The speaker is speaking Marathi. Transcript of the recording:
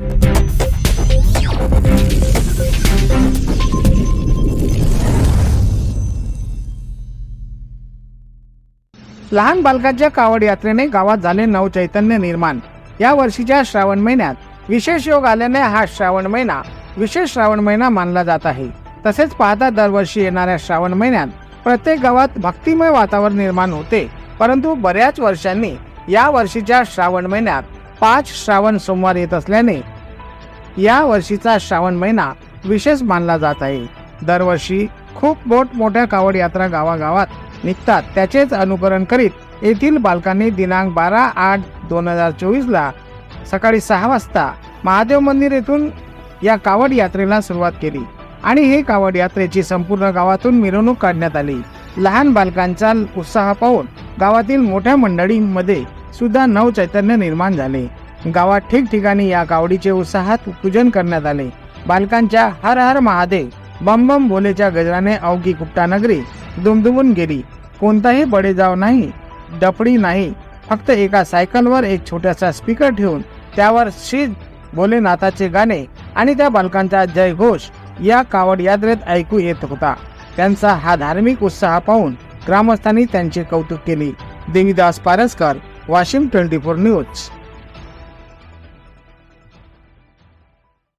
लहान बालकाच्या कावड यात्रेने गावात झाले नवचैतन्य निर्माण. या वर्षीच्या श्रावण महिन्यात विशेष योग आल्याने हा श्रावण महिना विशेष श्रावण महिना मानला जात आहे. तसेच पाहता दरवर्षी येणाऱ्या श्रावण महिन्यात प्रत्येक गावात भक्तिमय वातावरण निर्माण होते. परंतु बऱ्याच वर्षांनी या वर्षीच्या श्रावण महिन्यात पाच श्रावण सोमवार येत असल्याने या वर्षीचा श्रावण महिना विशेष मानला जात आहे. दरवर्षी खूप मोठमोठ्या कावड यात्रा गावागावात निघतात. त्याचेच अनुकरण करीत येथील बालकांनी दिनांक बारा आठ दोन हजार चोवीसला सकाळी सहा वाजता महादेव मंदिर येथून या कावड यात्रेला सुरुवात केली आणि हे कावड यात्रेची संपूर्ण गावातून मिरवणूक काढण्यात आली. लहान बालकांचा उत्साह पाहून गावातील मोठ्या मंडळींमध्ये सुद्धा नवचैतन्य निर्माण झाले. गावात ठिकठिकाणी या कावडीचे उत्साहात पूजन करण्यात आले. बालकांच्या हर हर महादेव बम बम भोलेच्या गजराने अवघी गुप्ता नगरी दुमदुमून गेली. कोणताही बडेजाव नाही डपडी नाही फक्त एका सायकलवर एक छोटासा स्पीकर ठेवून त्यावर श्री भोलेनाथाचे गाणे आणि त्या बालकांचा जय घोष या कावड यात्रेत ऐकू येत होता. त्यांचा हा धार्मिक उत्साह पाहून ग्रामस्थांनी त्यांचे कौतुक केले. Devidas Paraskar Washim twenty four news